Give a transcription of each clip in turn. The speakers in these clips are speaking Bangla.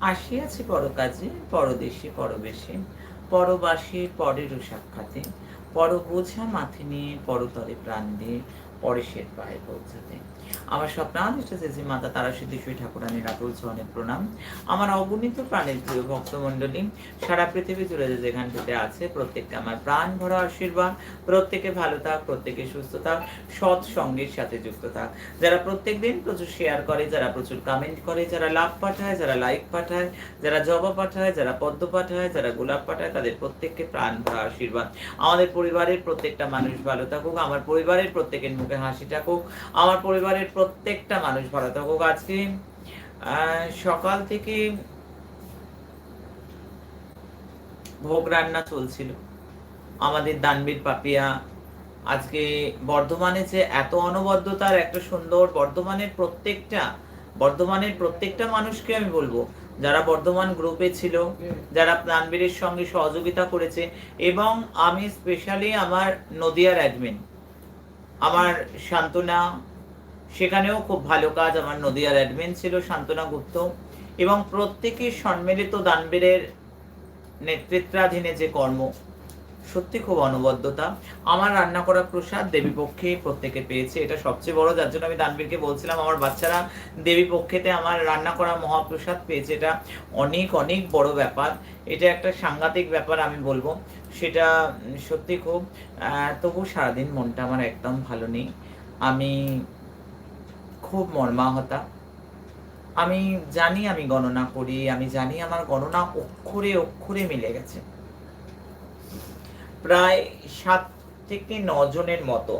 আসিয়াছি পরকাজে পরদেশে পরবেশে পরবাসে পরেরও সাক্ষাতে পর বোঝা মাথে নিয়ে পরতরে প্রাণ দিয়ে পরেশের পায়ে পৌঁছাতে। আমার স্বপ্নাদিষ্ট যে মাতা তারা সিদ্ধেশ্বরী ঠাকুরানীর আকুল চরণে প্রণাম। আমার অগণিত প্রাণের প্রিয় ভক্তমণ্ডলী, সারা পৃথিবী জুড়ে যে যেখানটিতে আছে প্রত্যেককে আমার প্রাণ ভরা আশীর্বাদ। প্রত্যেকে ভালো থাক, প্রত্যেকে সুস্থ থাক, সৎ সঙ্গের সাথে যুক্ত থাক। যারা প্রত্যেক দিন প্রচুর শেয়ার করে, যারা প্রচুর কমেন্ট করে, যারা লাভ পাঠায়, যারা লাইক পাঠায়, যারা জবা পাঠায়, যারা পদ্ম পাঠায়, যারা গোলাপ পাঠায়, তাদের প্রত্যেককে প্রাণ ভরা আশীর্বাদ। আমাদের পরিবারের প্রত্যেকটা মানুষ ভালো থাকুক, আমার পরিবারের প্রত্যেকের মুখে হাসি থাকুক। আমার পরিবারের প্রত্যেকটা মানুষ ভালো থাকুক। আজকে সকাল থেকে ভোগ রান্না চলছিল। আমাদের দানবীর পাপিয়া আজকে বর্ধমানে যে এত অনবদ্যতার একটা সুন্দর বর্ধমানের প্রত্যেকটা বর্ধমানের প্রত্যেকটা মানুষকে আমি বলব, যারা বর্ধমান গ্রুপে ছিল, যারা প্রাণবীরের সঙ্গে সহযোগিতা করেছে এবং আমি স্পেশালি আমার নদিয়ার অ্যাডমিন আমার শান্তনা, সেখানেও খুব ভালো কাজ আমার নদিয়ার অ্যাডমিন ছিল, শান্তনা গুপ্ত। এবং প্রত্যেকের সম্মিলিত দানবীরের নেতৃত্বাধীনে যে কর্ম, সত্যি খুব অনবদ্যতা। আমার রান্না করা প্রসাদ দেবী পক্ষে প্রত্যেকে পেয়েছে, এটা সবচেয়ে বড়, যার জন্য আমি দানবীরকে বলছিলাম, আমার বাচ্চারা দেবী পক্ষেতে আমার রান্না করা মহাপ্রসাদ পেয়েছে। এটা অনেক অনেক বড় ব্যাপার। এটা একটা সাংঘাতিক ব্যাপার আমি বলব। সেটা সত্যি খুব তবু সারাদিন মনটা আমার একদম ভালো নেই। আমি খুব মর্মাহতা। আমি জানি আমি গণনা করি, আমি জানি আমার গণনা অক্ষরে অক্ষরে মিলে গেছে। প্রায় সাত থেকে ন জনের মতো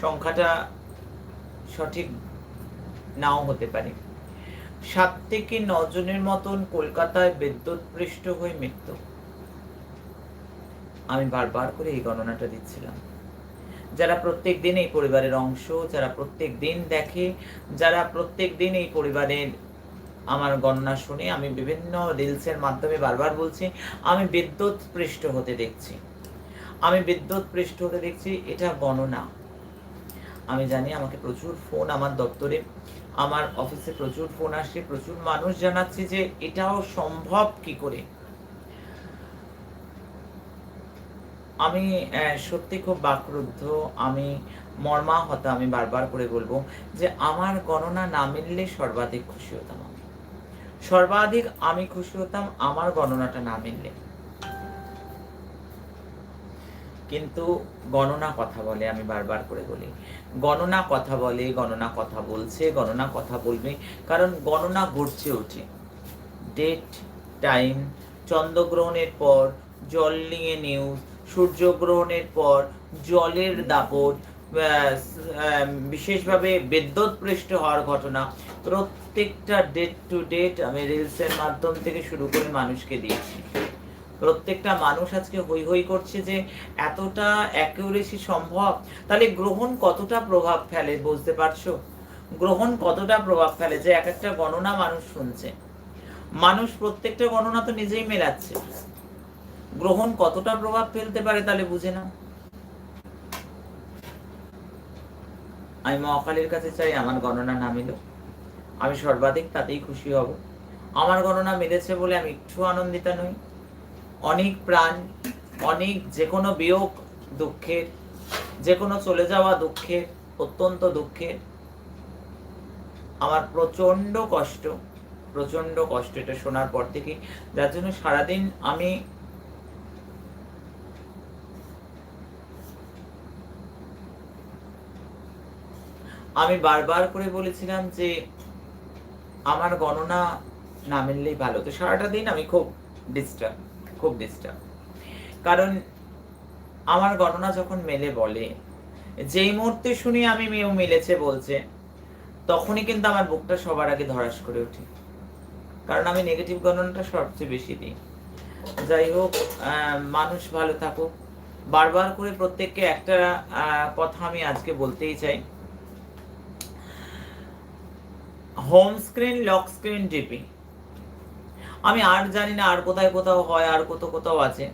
সংখ্যাটা সঠিক নাও হতে পারে। সাত থেকে ন জনের মতন কলকাতায় বিদ্যুৎ পৃষ্ঠ হয়ে মৃত্যু। আমি বারবার করে এই গণনাটা দিচ্ছিলাম। যারা প্রত্যেক দিন এই পরিবারের অংশ, যারা প্রত্যেক দিন দেখে, যারা প্রত্যেক দিন এই পরিবারের আমার গণনা শুনে আমি বিভিন্ন রিলসের মাধ্যমে বারবার বলছি, আমি বিদ্যুৎ পৃষ্ঠ হতে দেখছি। আমি বিদ্যুৎ পৃষ্ঠ হতে দেখছি, এটা গণনা। আমি জানি আমাকে প্রচুর ফোন আমার দপ্তরে, আমার অফিসে প্রচুর ফোন আসছে প্রচুর মানুষ জানাচ্ছে যে এটাও সম্ভব কি করে? আমি সত্যি খুব বাকরুদ্ধ। আমি মর্মাহত, আমি বারবার করে বলব যে আমার গণনা না মিললে সর্বাধিক খুশি হতাম আমি। সর্বাধিক আমি খুশি হতাম, আমার গণনাটা না মিললে। কিন্তু গণনা কথা বলে, আমি বারবার করে বলি। গণনা কথা বলে, গণনা কথা বলছে, গণনা কথা বলবে, কারণ গণনা গড়ছে ওঠে ডেট টাইম চন্দ্রগ্রহণের পর, জল নিয়ে নিউজ সূর্যগ্রহণের পর জলের দাপট বিশেষভাবে বিদ্যুৎ পৃষ্ঠ হওয়ার ঘটনা প্রত্যেকটা ডেট টু ডেট আমি রিলসের মাধ্যম থেকে শুরু করে মানুষকে দিয়েছি। প্রত্যেকটা মানুষ আজকে হই হই করছে যে এতটা অ্যাকিউরেসি সম্ভব? তাহলে গ্রহণ কতটা প্রভাব ফেলে বুঝতে পারছ? গ্রহণ কতটা প্রভাব ফেলে যে এক একটা গণনা মানুষ শুনছে। মানুষ প্রত্যেকটা গণনা তো নিজেই মেলাচ্ছে। গ্রহণ কতটা প্রভাব ফেলতে পারে তাহলে বুঝে না আমি মহাকালীর কাছে চাই আমার গণনা না মিলো আমি সর্বাধিক তাতেই খুশি হব। আমার গণনা মিলেছে বলে আমি একটু আনন্দিতা নই। অনেক প্রাণ, অনেক যে কোনো বিয়োগ দুঃখের যে কোনো চলে যাওয়া দুঃখের, অত্যন্ত দুঃখের। আমার প্রচণ্ড কষ্ট প্রচণ্ড কষ্ট এটা শোনার পর থেকে। যার জন্য সারাদিন আমি আমি বারবার করে বলেছিলাম যে আমার গণনা না মিললেই ভালো। তো সারাটা দিন আমি খুব ডিস্টার্ব খুব ডিস্টার্ব কারণ আমার গণনা যখন মেলে বলে, যেই মুহূর্তে শুনি আমি মেয়েও মিলেছে বলছে, তখনই কিন্তু আমার বুকটা সবার আগে ধরাস করে ওঠে। কারণ আমি নেগেটিভ গণনাটা সবচেয়ে বেশি দিই। যাই হোক মানুষ ভালো থাকুক। বারবার করে প্রত্যেককে একটা কথা আমি আজকে বলতেই চাই। Home screen lock screen DP আমি আর জানি না আর কোথায় কোথাও হয়, আর কোথাও কোথাও আছে।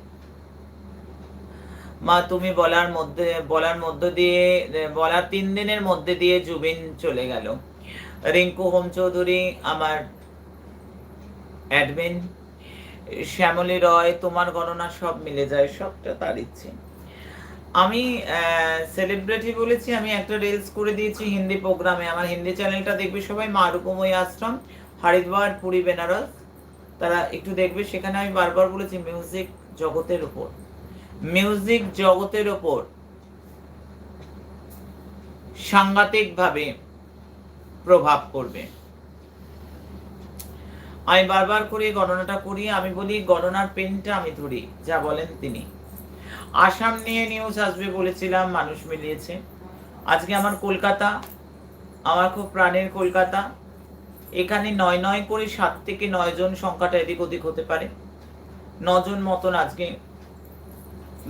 মা, তুমি বলার মধ্যে, বলার মধ্য দিয়ে বলার তিন দিনের মধ্যে দিয়ে জুবিন চলে গেল। রিঙ্কু হোম চৌধুরী আমার অ্যাডমিন শ্যামলী রয়, তোমার গণনা সব মিলে যায়, সবটা তার ইচ্ছে। আমি সেলিব্রিটি বলেছি, আমি একটা রিলস করে দিয়েছি হিন্দি প্রোগ্রামে আমার হিন্দি চ্যানেলটা দেখবে সবাই মা রূপময়ী আশ্রম, হরিদ্বার, পুরী, বেনারস। তারা একটু দেখবে, সেখানে আমি বারবার বলেছি মিউজিক জগতের উপর। মিউজিক জগতের ওপর সাংঘাতিকভাবে প্রভাব পড়বে। আমি বারবার করে গণনাটা করি, আমি বলি, গণনার পেনটা আমি ধরি, যা বলেন তিনি। আসাম নিয়ে নিউজ আসবে বলেছিলাম, মানুষ মিলিয়েছে। আজকে আমার কলকাতা, আমার খুব প্রাণের কলকাতা। এখানে নয় নয় করে সাত থেকে নয় জন সংখ্যাটা এদিক ওদিক হতে পারে। নজন মতন আজকে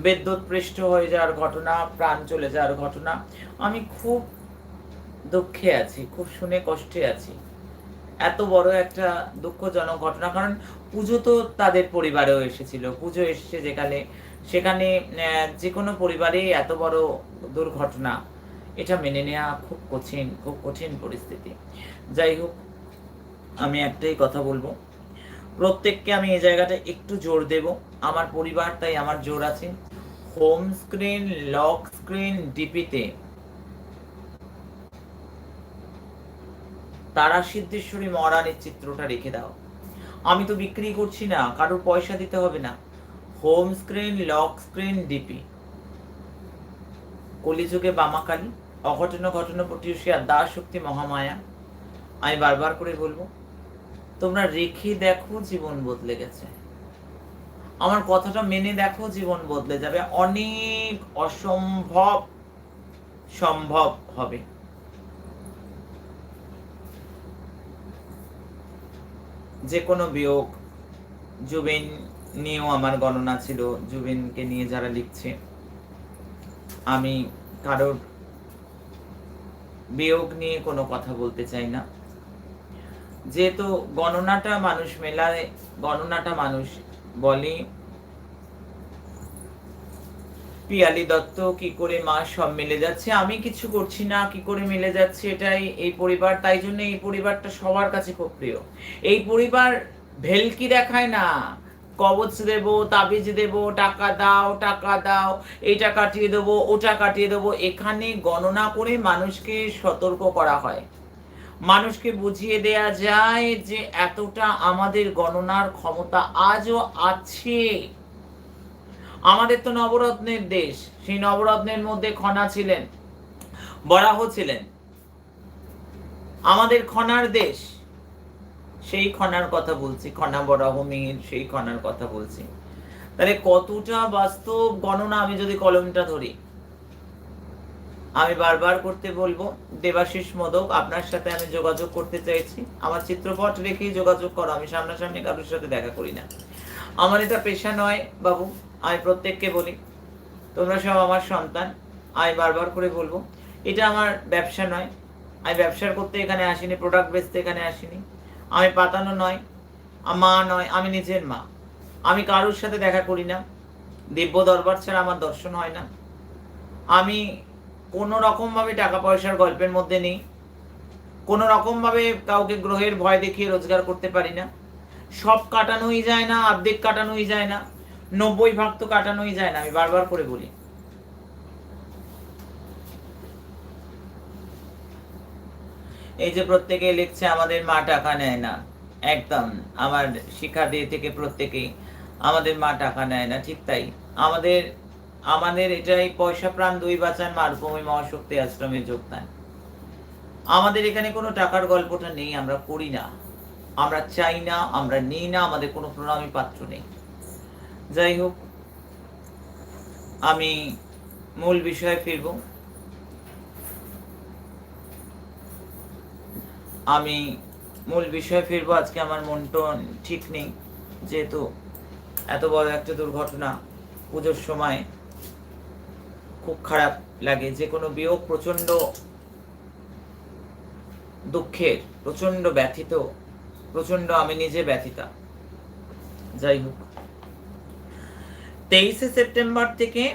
বিদ্যুৎ পৃষ্ঠ হয়ে যাওয়ার ঘটনা, প্রাণ চলে যাওয়ার ঘটনা। আমি খুব দুঃখে আছি, খুব শুনে কষ্টে আছি। এত বড় একটা দুঃখজনক ঘটনা, কারণ পুজো তো তাদের পরিবারেও এসেছিল। পুজো এসেছে যেখানে সেখানে যে কোনো পরিবারে এত বড় দুর্ঘটনা, এটা মেনে নেওয়া খুব কঠিন খুব কঠিন পরিস্থিতি। যাই হোক, আমি একটাই কথা বলব। প্রত্যেককে আমি এই জায়গাটা একটু জোর দেব। আমার পরিবার, তাই আমার জোর আছে। হোম স্ক্রিন লক স্ক্রিন ডিপিতে তারা সিদ্ধেশ্বরী মহারানীর চিত্রটা রেখে দাও। আমি তো বিক্রি করছি না, কারোর পয়সা দিতে হবে না। Home screen lock screen DP কলিযুগে বামাকালী, অঘটন, ঘটন পটিউষিয়া দাস শক্তি মহামায়া। আমি বারবার করে বলব, তোমরা রেখে দেখো জীবন বদলে গেছে। আমার কথাটা মেনে দেখো জীবন বদলে যাবে। অনেক অসম্ভব সম্ভব হবে। যে কোনো বিয়োগ, জুবিন নিয়েও আমার গণনা ছিল, জুবিনকে নিয়ে যারা লিখছে। আমি কারোর বিয়োগ নিয়ে কোনো কথা বলতে চাই না। যেহেতু গণনাটা মানুষ মেলায়, গণনাটা মানুষ বলে, পিয়ালি দত্ত কি করে মা সব মিলে যাচ্ছে? আমি কিছু করছি না, কি করে মিলে যাচ্ছে এটাই এই পরিবার? তাই জন্য এই পরিবারটা সবার কাছে খুব প্রিয়। এই পরিবার ভেলকি দেখায় না। কবচ দেব, তাবিজ দেব, টাকা দাও টাকা দাও এটা কাটিয়ে দেবো ওটা কাটিয়ে দেবো। এখানে গণনা করে মানুষকে সতর্ক করা হয়। মানুষকে বুঝিয়ে দেয়া যায় যে এতটা আমাদের গণনার ক্ষমতা আজও আছে। আমাদের তো নবরত্নের দেশ, সেই নবরত্নের মধ্যে খনা ছিলেন, বরাহ ছিলেন। আমাদের খনার দেশ সেই খনার কথা বলছি খনা বরাহ মিহির সেই খনার কথা বলছি। তাহলে কতটা বাস্তব গণনা আমি যদি কলমটা ধরি? আমি বারবার করতে বলব, দেবাশিস মোদক, আপনার সাথে আমি যোগাযোগ করতে চাইছি। আমার চিত্রপট রেখেই যোগাযোগ করো, আমি সামনাসামনি কারোর সাথে দেখা করি না। আমার এটা পেশা নয় বাবু, আমি প্রত্যেককে বলি। তোমরা সব আমার সন্তান, আমি বারবার করে বলব, এটা আমার ব্যবসা নয়। আমি ব্যবসার করতে এখানে আসিনি প্রোডাক্ট বেচতে এখানে আসিনি। আমি পাতানো নয় মা নয়, আমি নিজের মা। আমি কারোর সাথে দেখা করি না। দিব্য দরবার ছাড়া আমার দর্শন হয় না। আমি কোনো রকমভাবে টাকা পয়সার গল্পের মধ্যে নেই। কোনো রকমভাবে কাউকে গ্রহের ভয় দেখিয়ে রোজগার করতে পারি না। সব কাটানোই যায় না, অর্ধেক কাটানোই যায় না। নব্বই ভাগ তো কাটানোই যায় না, আমি বারবার করে বলি। এই যে প্রত্যেকে লিখছে, আমাদের মা টাকা নেয় না। একদম, আমার শিক্ষা দিয়ে থেকে প্রত্যেকেই আমাদের মা টাকা নেয় না, ঠিক তাই। আমাদের আমাদের এটাই পয়সা প্রাণ, দুই বাঁচান মারুভূমি মহাশক্তি আশ্রমের যোগদান। আমাদের এখানে কোনো টাকার গল্পটা নেই, আমরা করি না। আমরা চাই না, আমরা নিই না, আমাদের কোনো প্রণামী পাত্র নেই। যাই হোক, আমি মূল বিষয়ে ফিরব। আমি মূল বিষয়ে ফিরবো, আজকে আমার মনটা ঠিক নেই। যেহেতু এত বড় একটা দুর্ঘটনা, পুজোর সময় খুব খারাপ লাগে। যে কোনো বিয়োগ প্রচণ্ড দুঃখের প্রচণ্ড ব্যথিত প্রচণ্ড আমি নিজে ব্যথিতা। যাই হোক। তেইশে সেপ্টেম্বর থেকে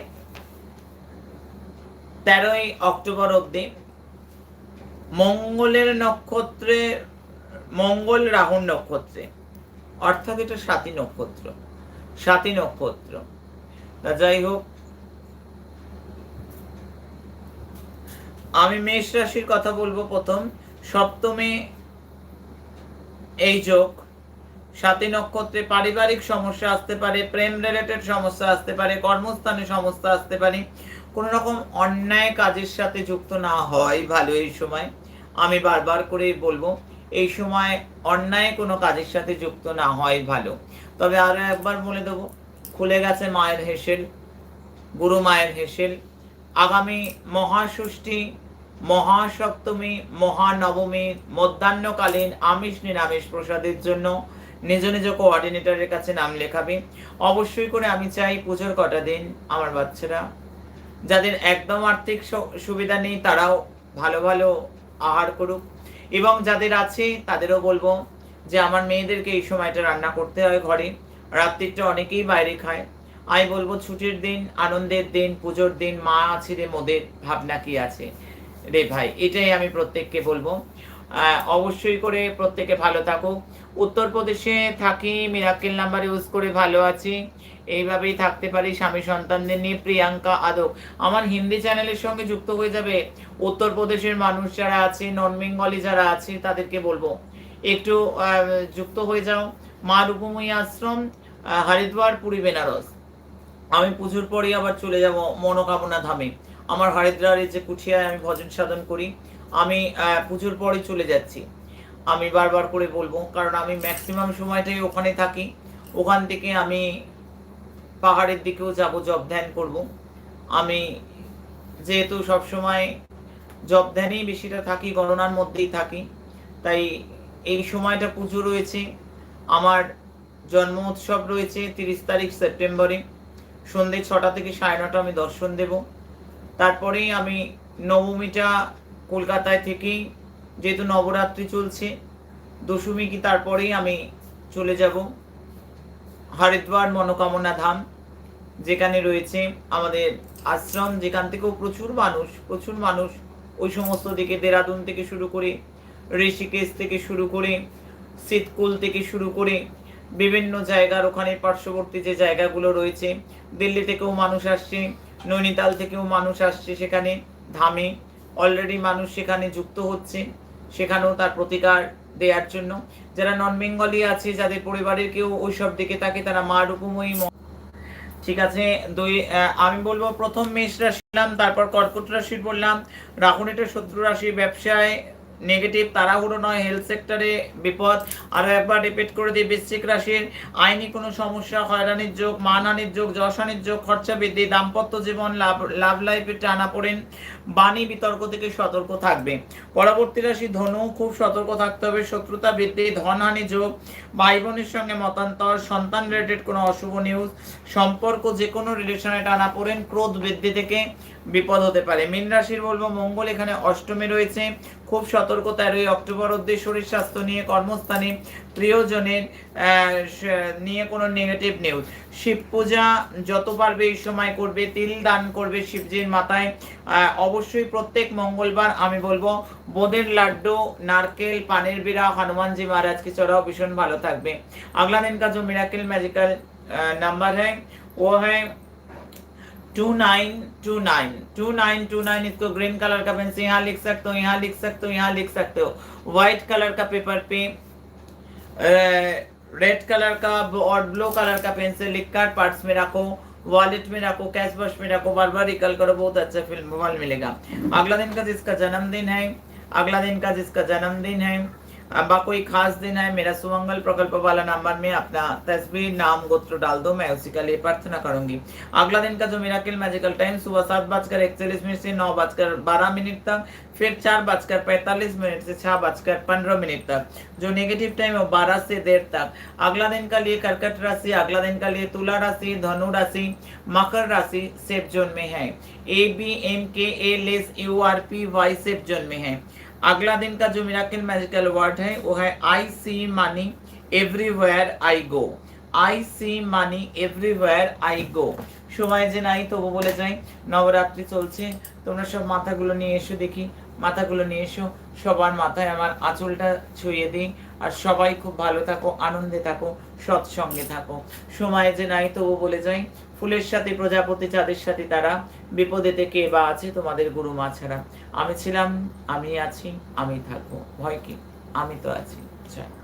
তেরোই অক্টোবর অব্দি মঙ্গলের নক্ষত্রে, মঙ্গল রাহুর নক্ষত্রে। অর্থাৎ এটা সাতী নক্ষত্র। সাতী নক্ষত্র। যাই হোক, আমি মেষ রাশির কথা বলব প্রথম। সপ্তমে এই যোগ। সাতী নক্ষত্রে পারিবারিক সমস্যা আসতে পারে, প্রেম রিলেটেড সমস্যা আসতে পারে, কর্মস্থানে সমস্যা আসতে পারে। কোন রকম অন্যায় কাজের সাথে যুক্ত না হয় ভালো এই সময়। আমি বারবার করে বলব, এই সময় অন্যায় কোনো কাজের সাথে যুক্ত না হয় ভালো। তবে আরও একবার বলে দেবো, খুলে গেছে মায়ের হেসেল, গুরু মায়ের হেসেল। আগামী মহাষষ্ঠী, মহাসপ্তমী, মহানবমী, মধ্যাহ্নকালীন আমিষ নিরামিষ প্রসাদের জন্য নিজ নিজ কোঅর্ডিনেটরের কাছে নাম লেখাবে। অবশ্যই করে আমি চাই পুজোর কটা দিন আমার বাচ্চারা, যাদের একদম আর্থিক সুবিধা নেই, তারাও ভালো ভালো আহার করুক। এবং যাদের আছে, তাদেরও বলব যে, আমার মেয়েদেরকে এই সময়টা রান্না করতে হয় ঘরে। রাত্রিটা অনেকেই বাইরে খায়। আমি বলব ছুটির দিন, আনন্দের দিন, পুজোর দিন, মা আছে রে, মোদের ভাবনা কি আছে? রে ভাই, এটাই আমি প্রত্যেককে বলব। অবশ্যই করে প্রত্যেকে ভালো থাকুক। উত্তরপ্রদেশে থাকি মিরাকেল নাম্বার ইউজ করে ভালো আছি। এইভাবেই থাকতে পারি স্বামী সন্তানদের নিয়ে, প্রিয়াঙ্কা আদক আমার হিন্দি চ্যানেলের সঙ্গে যুক্ত হয়ে যাবে উত্তরপ্রদেশের মানুষ যারা আছে নন বেঙ্গলি যারা আছে, তাদেরকে বলব। একটু যুক্ত হয়ে যাও। মা রূপময়ী আশ্রম হরিদ্বার, পুরী, বেনারস। আমি পুজোর পরেই আবার চলে যাব মনোকামনা ধামে। আমার হরিদ্বারের যে কুঠিয়ায় আমি ভজন সাধন করি আমি পুজোর পরে চলে যাচ্ছি। আমি বারবার করে বলব, কারণ আমি ম্যাক্সিমাম সময়টাই ওখানে থাকি। ওখান থেকে আমি পাহাড়ের দিকেও যাব জব ধ্যান করব। আমি যেহেতু সব সময় জব ধ্যানেই বেশিটা থাকি, গণনার মধ্যেই থাকি, তাই এই সময়টা পুজো রয়েছে। আমার জন্ম উৎসব রয়েছে তিরিশ তারিখ সেপ্টেম্বরে। সন্ধ্যে ছটা থেকে সাড়ে নটা আমি দর্শন দেব। তারপরেই আমি নবমীটা কলকাতায় থেকেই যেহেতু নবরাত্রি চলছে, দশমী কি তারপরেই আমি চলে যাব। হরিদ্বার মনোকামনা ধাম, যেখানে রয়েছে আমাদের আশ্রম, যেখান থেকেও প্রচুর মানুষ প্রচুর মানুষ ওই সমস্ত দিকে দেরাদুন থেকে শুরু করে, ঋষিকেশ থেকে শুরু করে, শীতকুল থেকে শুরু করে বিভিন্ন জায়গার ওখানে পার্শ্ববর্তী যে জায়গাগুলো রয়েছে, দিল্লি থেকেও মানুষ আসছে, নৈনিতাল থেকেও মানুষ আসছে সেখানে ধামে। অলরেডি মানুষ সেখানে যুক্ত হচ্ছে, সেখানেও তার প্রতিকার দেওয়ার জন্য। যারা নন বেঙ্গলি আছে, যাদের পরিবারের কেউ ওইসব দিকে থাকে তারা মা রূপময়ী ঠিক আছে, দুই আমি বলব প্রথম মেষ রাশি তারপর কর্কট রাশির বললাম। রাহুল এটা শত্রু রাশি ব্যবসায় নেগেটিভ, তাড়াহুড়ো নয় হেলথ সেক্টরে বিপদ। আরও একবার রিপিট করে দিই, বৃশ্চিক রাশির আইনি কোনো সমস্যা, হয়রানির যোগ মানহানির যোগ, যশানির যোগ, খরচা বৃদ্ধি, দাম্পত্য জীবন, লাভ লাভ লাইফে টানা পড়েন, বাণী বিতর্ক থেকে সতর্ক থাকবে। পরবর্তী রাশি ধনু খুব সতর্ক থাকতে হবে, শত্রুতা বৃদ্ধি, ধনহানি যোগ ভাই বোনের সঙ্গে মতান্তর, সন্তান রিলেটেড কোনো অশুভ নিউজ সম্পর্ক যে কোনো রিলেশনে টানা পড়েন, ক্রোধ বৃদ্ধি থেকে বিপদ হতে পারে। মীন রাশির বলব, মঙ্গল এখানে অষ্টমী রয়েছে, খুব সতর্ক সতর্কতায় রয়ে অক্টোবর অব্দি শরীর স্বাস্থ্য নিয়ে কর্মস্থানে প্রিয়জনের নিয়ে কোনো নেগেটিভ নিউজ শিব পূজা যত পারবে এই সময় করবে, তিল দান করবে শিবজির মাথায়। অবশ্যই প্রত্যেক মঙ্গলবার আমি বলব, বোদের লাড্ডু, নারকেল, পানের বিড়া, হনুমানজি মহারাজকে চড়াও, ভীষণ ভালো থাকবে। আগলা দিন কাজ মিরাকেল ম্যাজিক্যাল নাম্বার হ্যাঁ ও হ্যাঁ two nine two nine two nine two nine इसको ग्रीन कलर का से यहाँ लिख सकते हो, यहाँ लिख सकते हो, यहाँ लिख सकते हो। व्हाइट कलर का पेपर पे रेड कलर का और ब्लू कलर का से लिख कर पर्स में रखो वॉलेट में रखो कैश बॉक्स में रखो, बार बार रिकल करो, बहुत अच्छा फ़िल्म मिलेगा। अगला दिन का जिसका जन्मदिन है, अगला दिन का जिसका जन्मदिन है अब कोई खास दिन है? मेरा सुमंगल प्रकल्प वाला नंबर में अपना तस्वीर, नाम, गोत्र डाल दो, मैं उसी का लिए प्रार्थना करूँगी। अगला दिन का जो मिराकिल मैजिकल टाइम सुबह सात बजकर इकतालीस मिनट से नौ बजकर बारह मिनट तक, फिर चार बजकर पैंतालीस मिनट से छह बजकर पंद्रह मिनट तक, जो नेगेटिव टाइम है बारह से देर तक। अगला दिन का लिए कर्कट राशि, अगला दिन का लिए तुला राशि, धनु राशि, मकर राशि सेफ़ जोन में है। A B M K A less U R P Y safe zone में है। अगला दिन का जो मिराकल मैजिकल वर्ड है वो है I see money everywhere I go I see money everywhere I go সময় যে নাই তবু বলে যাই নবরাত্রি চলছে তোমরা সব মাথাগুলো নিয়ে এসো দেখি মাথাগুলো নিয়ে এসো সবার মাথায় আমার আঁচলটা ছুঁয়ে দিই আর সবাই খুব ভালো থাকো আনন্দে থাকো সৎসঙ্গে থাকো সময় যে নাই তবু বলে যাই ফুলের সাথে, প্রজাপতি চাঁদের সাথে তারা বিপদে কে বা আছে তোমাদের গুরু মা ছাড়া আমি ছিলাম আমি আছি, আমি থাকব। ভয় কি? আমি তো আছি। জয়